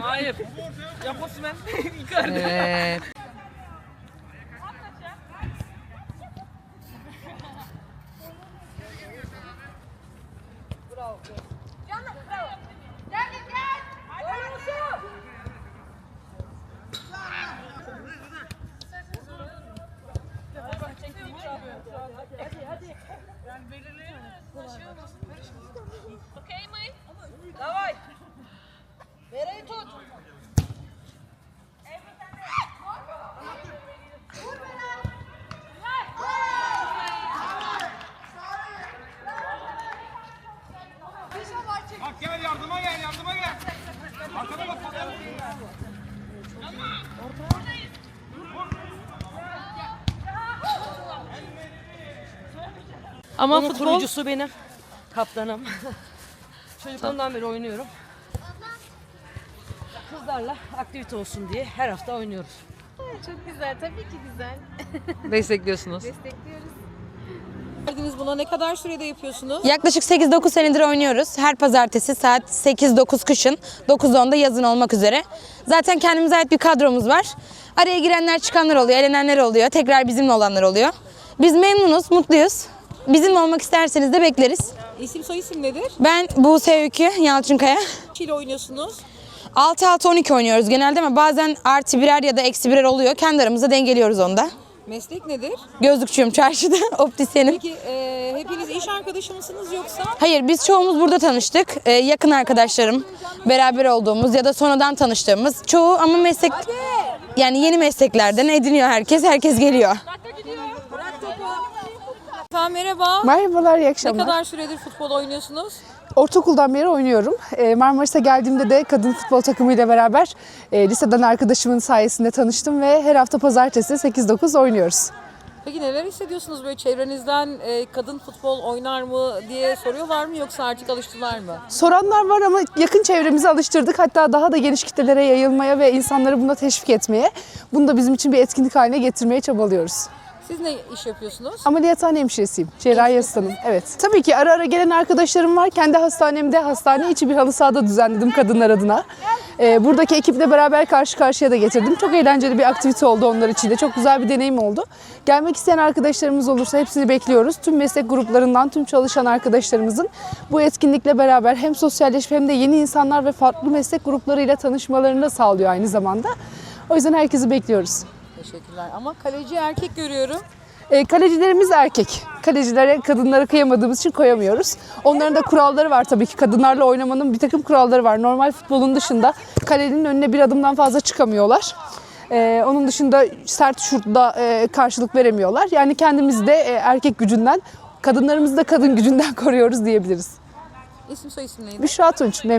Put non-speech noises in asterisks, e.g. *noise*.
Hayır. Yapmasın ben. Yukarıda. Evet. Bravo. Hadi. Hadi. Ben belirleyemem. Şey olmasın. Karışmasın. Bak gel yardıma gel yardıma gel. Arkana bak. Ama Bunun futbol kurucusu benim. Kaptanım. *laughs* Çocukluğumdan beri oynuyorum. Kızlarla aktivite olsun diye her hafta oynuyoruz. Çok güzel, tabii ki güzel. destekliyorsunuz. Destekliyoruz. Geldiniz buna ne kadar sürede yapıyorsunuz? Yaklaşık 8-9 senedir oynuyoruz. Her pazartesi saat 8-9 kışın, 9-10'da yazın olmak üzere. Zaten kendimize ait bir kadromuz var. Araya girenler çıkanlar oluyor, elenenler oluyor. Tekrar bizimle olanlar oluyor. Biz memnunuz, mutluyuz. Bizimle olmak isterseniz de bekleriz. İsim soy isim nedir? Ben Buse Öykü, Yalçınkaya. Çile oynuyorsunuz. 6-6-12 oynuyoruz genelde ama bazen artı birer ya da eksi birer oluyor. Kendi aramızda dengeliyoruz onu da. Meslek nedir? Gözlükçüyüm çarşıda, *laughs* optisyenim. Peki e, hepiniz iş arkadaşı mısınız yoksa? Hayır biz çoğumuz burada tanıştık. Ee, yakın arkadaşlarım, beraber olduğumuz ya da sonradan tanıştığımız. Çoğu ama meslek yani yeni mesleklerden ediniyor herkes. Herkes geliyor. Efendim merhaba. Merhabalar, iyi Ne akşamlar. kadar süredir futbol oynuyorsunuz? Ortaokuldan beri oynuyorum. Ee, Marmaris'e geldiğimde de kadın futbol takımıyla beraber e, liseden arkadaşımın sayesinde tanıştım ve her hafta pazartesi 8-9 oynuyoruz. Peki neler hissediyorsunuz böyle çevrenizden e, kadın futbol oynar mı diye soruyorlar mı yoksa artık alıştılar mı? Soranlar var ama yakın çevremizi alıştırdık. Hatta daha da geniş kitlelere yayılmaya ve insanları buna teşvik etmeye, bunu da bizim için bir etkinlik haline getirmeye çabalıyoruz. Siz ne iş yapıyorsunuz? Ameliyathane hemşiresiyim. Cerrahi asistanım. Evet. Tabii ki ara ara gelen arkadaşlarım var. Kendi hastanemde hastane içi bir halı sahada düzenledim kadınlar adına. Ee, buradaki ekiple beraber karşı karşıya da getirdim. Çok eğlenceli bir aktivite oldu onlar için de. Çok güzel bir deneyim oldu. Gelmek isteyen arkadaşlarımız olursa hepsini bekliyoruz. Tüm meslek gruplarından tüm çalışan arkadaşlarımızın bu etkinlikle beraber hem sosyalleşip hem de yeni insanlar ve farklı meslek gruplarıyla tanışmalarını da sağlıyor aynı zamanda. O yüzden herkesi bekliyoruz. Teşekkürler. Ama kaleci erkek görüyorum. E, kalecilerimiz erkek. Kalecilere kadınlara kıyamadığımız için koyamıyoruz. Onların da kuralları var tabii ki. Kadınlarla oynamanın bir takım kuralları var. Normal futbolun dışında kalenin önüne bir adımdan fazla çıkamıyorlar. E, onun dışında sert şutla e, karşılık veremiyorlar. Yani kendimizi de e, erkek gücünden, kadınlarımızı da kadın gücünden *laughs* koruyoruz diyebiliriz. İsim soy isim neydi? Büşra Tunç,